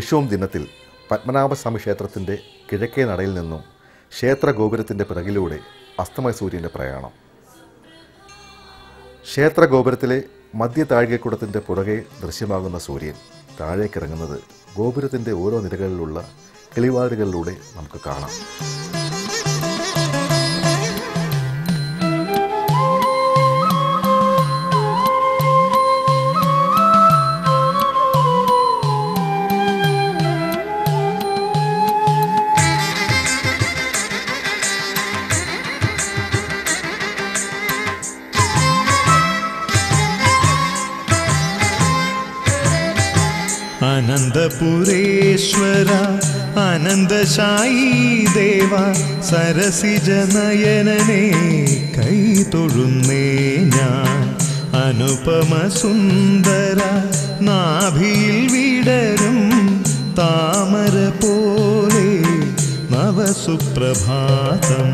വിഷുവും ദിനത്തിൽ പത്മനാഭസ്വാമി ക്ഷേത്രത്തിന്റെ കിഴക്കേ നടയിൽ നിന്നും ക്ഷേത്ര ഗോപുരത്തിന്റെ പിറകിലൂടെ അസ്തമയ സൂര്യന്റെ പ്രയാണം. ക്ഷേത്ര ഗോപുരത്തിലെ മധ്യ താഴികക്കുടത്തിന്റെ പുറകെ ദൃശ്യമാകുന്ന സൂര്യൻ താഴേക്കിറങ്ങുന്നത് ഗോപുരത്തിന്റെ ഓരോ നിരകളിലുള്ള കിളിവാടുകളിലൂടെ നമുക്ക് കാണാം. അനന്തപുരേശ്വര അനന്തശായി ദേവ സരസിജനയനനെ കൈതൊഴുന്നേ ഞാൻ. അനുപമ സുന്ദര നാഭിയിൽ വിടരും താമര പോലെ നവസുപ്രഭാതം.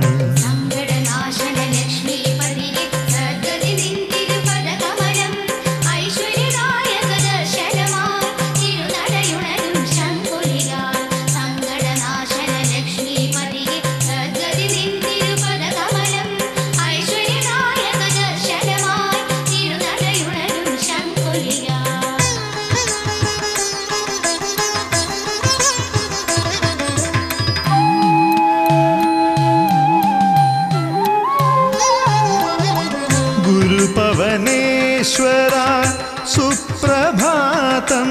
സുപ്രഭാതം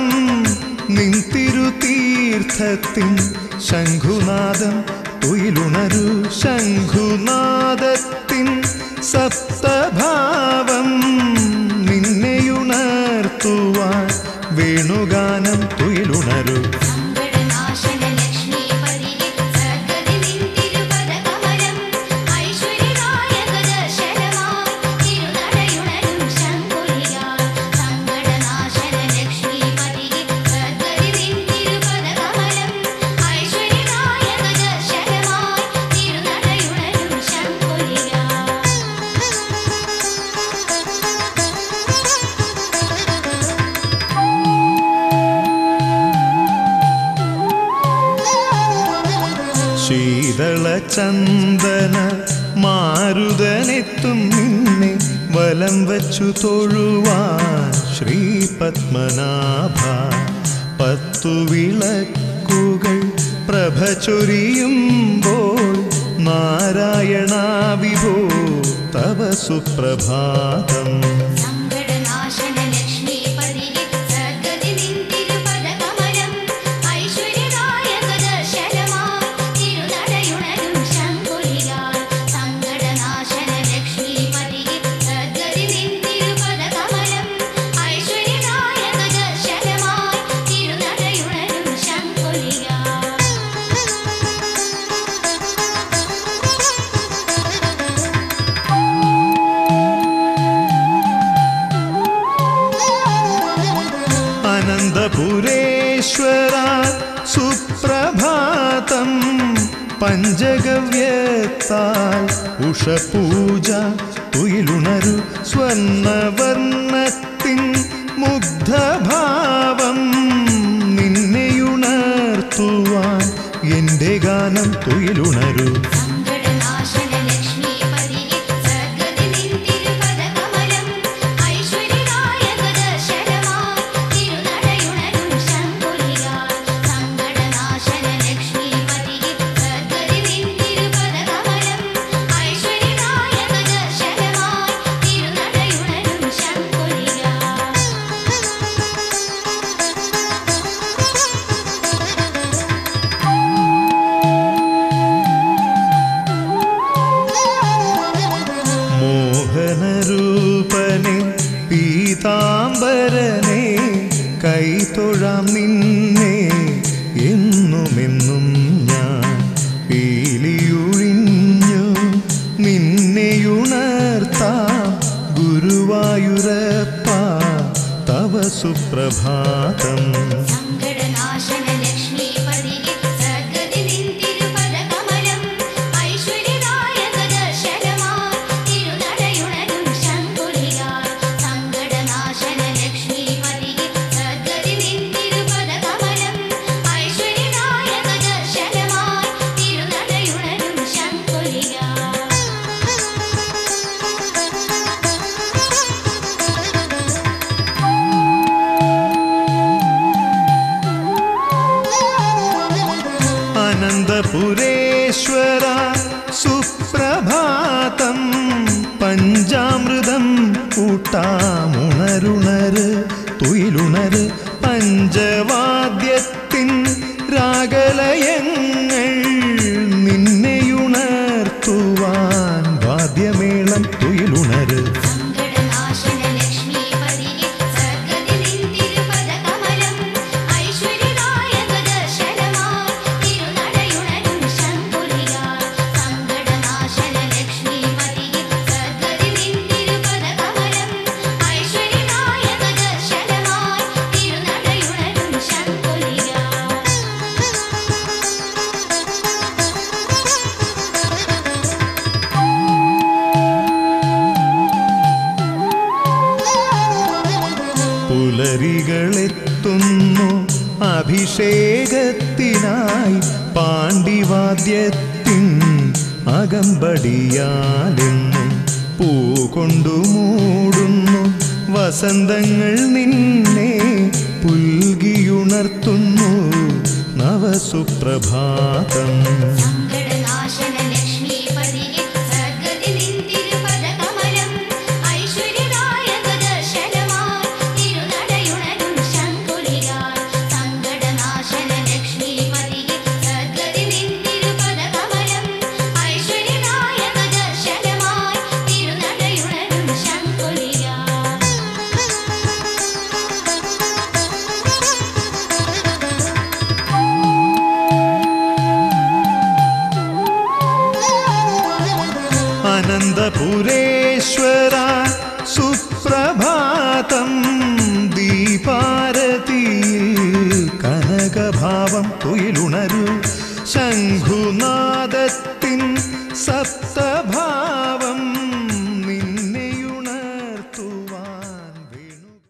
നിന്തിരുതീർത്ഥത്തിൻ ശംഖുനാദം ഉയിലുണരു ശംഖുനാദത്തിൻ സപ്തഭാവം. നിന്നെയുണർത്തുവാൻ വേണുഗാനം തുയിലുണരു ചന്ദന മാരുതനെത്തും നിന്നെ വലം വച്ചു തൊഴുവാൻ ശ്രീ പത്മനാഭ പത്തു വിളക്കുകൾ പ്രഭ ചൊരിയുമ്പോൾ നാരായണ വിഭോ തവ സുപ്രഭാതം. പഞ്ചഗവ്യത്താൽ ഉഷപൂജ തുയിലുണരു സ്വർണവർണത്തിൻ മുഗ്ധഭാവം നിന്നെയുണർത്തുവാൻ എന്റെ ഗാനം തുയിലുണരു. പീതാംബരനെ കൈതൊഴാം നിന്നെ. എന്നുമെന്നും ഞാൻ പീലിയുഴിഞ്ഞു നിന്നെയുണർത്താം ഗുരുവായൂരപ്പ. തവ സുപ്രഭാതം न्दपुरेश्वरा सुप्रभातम् पञ्चामृतम् कुटामुणरुणर् तुयिलुणर् पञ्चवाद അഭിഷേകത്തിനായി പാണ്ഡിവാദ്യത്തിൻ അകമ്പടിയാലെന്നും പൂ കൊണ്ടു മൂടുന്നു. വസന്തങ്ങൾ നിന്നെ പുൽകിയുണർത്തുന്നു. നവസുപ്രഭാതം. ഭാവം തുയിലുണരു ശംഖ